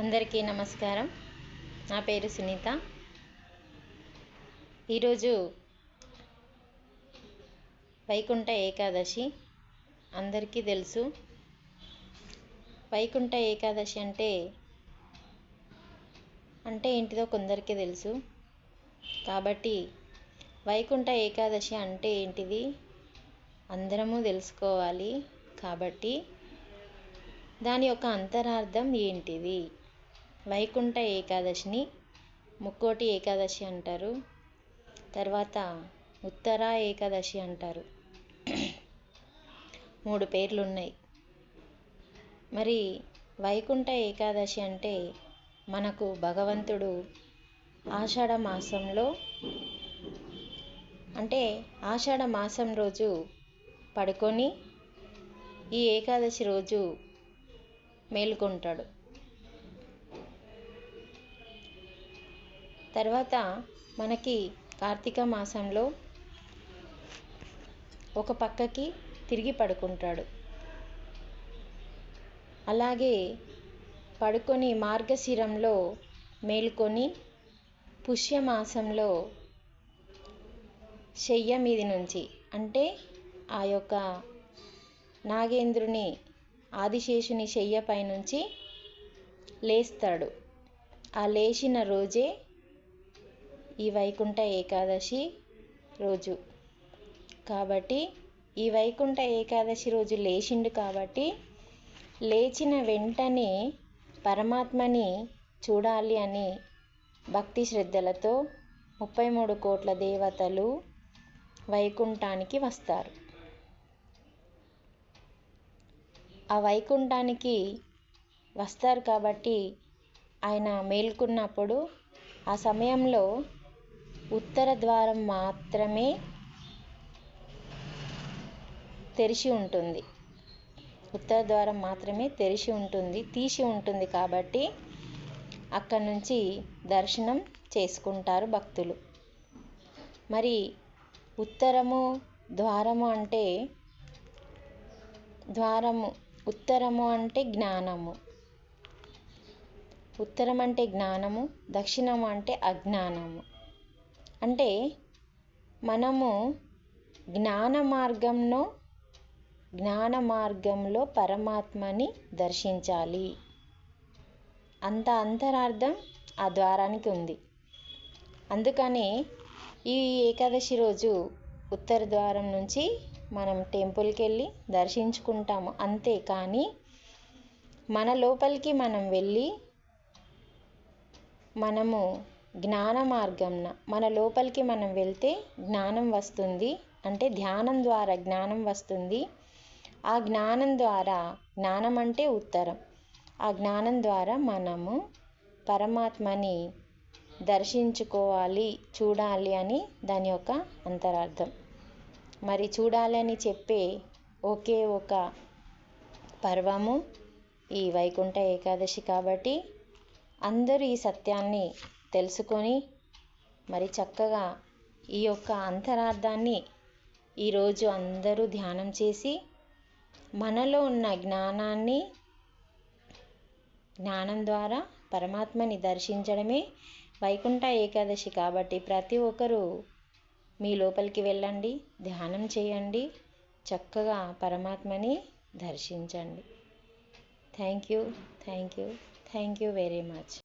అందరికీ నమస్కారం. నా పేరు సునీత. ఈరోజు వైకుంఠ ఏకాదశి అందరికీ తెలుసు. వైకుంఠ ఏకాదశి అంటే అంటే ఏంటిదో కొందరికి తెలుసు. కాబట్టి వైకుంఠ ఏకాదశి అంటే ఏంటిది అందరము తెలుసుకోవాలి. కాబట్టి దాని యొక్క అంతరార్థం ఏంటిది? వైకుంఠ ఏకాదశిని ముక్కోటి ఏకాదశి అంటారు. తర్వాత ఉత్తర ఏకాదశి అంటారు. మూడు పేర్లు ఉన్నాయి మరి వైకుంఠ ఏకాదశి అంటే మనకు భగవంతుడు ఆషాఢ మాసంలో అంటే ఆషాఢ మాసం రోజు పడుకొని ఈ ఏకాదశి రోజు మేలుకుంటాడు. తర్వాత మనకి కార్తీక మాసంలో ఒక పక్కకి తిరిగి పడుకుంటాడు. అలాగే పడుకొని మార్గశిరంలో మేల్కొని పుష్యమాసంలో శయ్య మీది నుంచి అంటే ఆ యొక్క నాగేంద్రుని ఆదిశేషుని శయ్య పైనుంచి లేస్తాడు. ఆ లేచిన రోజే ఈ వైకుంఠ ఏకాదశి రోజు. కాబట్టి ఈ వైకుంఠ ఏకాదశి రోజు లేచిండు కాబట్టి లేచిన వెంటనే పరమాత్మని చూడాలి అని భక్తి శ్రద్ధలతో ముప్పై మూడు కోట్ల దేవతలు వైకుంఠానికి వస్తారు. ఆ వైకుంఠానికి వస్తారు కాబట్టి ఆయన మేల్కొన్నప్పుడు ఆ సమయంలో ఉత్తర ద్వారం మాత్రమే తెరిచి ఉంటుంది. ఉత్తర ద్వారం మాత్రమే తెరిచి ఉంటుంది తీసి ఉంటుంది కాబట్టి అక్కడి నుంచి దర్శనం చేసుకుంటారు భక్తులు. మరి ఉత్తరము ద్వారము అంటే ద్వారము ఉత్తరము అంటే జ్ఞానము. ఉత్తరం అంటే జ్ఞానము దక్షిణము అంటే అజ్ఞానము. అంటే మనము జ్ఞాన మార్గంలో జ్ఞాన మార్గంలో పరమాత్మని దర్శించాలి. అంత అంతరార్థం ఆ ద్వారానికి ఉంది. అందుకని ఈ ఏకాదశి రోజు ఉత్తర ద్వారం నుంచి మనం టెంపుల్కి వెళ్ళి దర్శించుకుంటాము అంతే. కానీ మన లోపలికి మనం వెళ్ళి మనము జ్ఞాన మార్గంన మన లోపలికి మనం వెళ్తే జ్ఞానం వస్తుంది. అంటే ధ్యానం ద్వారా జ్ఞానం వస్తుంది. ఆ జ్ఞానం ద్వారా జ్ఞానం అంటే ఉత్తరం. ఆ జ్ఞానం ద్వారా మనము పరమాత్మని దర్శించుకోవాలి చూడాలి అని దాని యొక్క అంతరార్థం. మరి చూడాలని చెప్పే ఒకే ఒక పర్వము ఈ వైకుంఠ ఏకాదశి కాబట్టి అందరూ ఈ సత్యాన్ని తెలుసుకొని మరి చక్కగా ఈ యొక్క అంతరార్థాన్ని ఈరోజు అందరూ ధ్యానం చేసి మనలో ఉన్న జ్ఞానాన్ని జ్ఞానం ద్వారా పరమాత్మని దర్శించడమే వైకుంఠ ఏకాదశి కాబట్టి ప్రతి ఒక్కరూ మీ లోపలికి వెళ్ళండి ధ్యానం చేయండి చక్కగా పరమాత్మని దర్శించండి. Thank you thank you thank you very much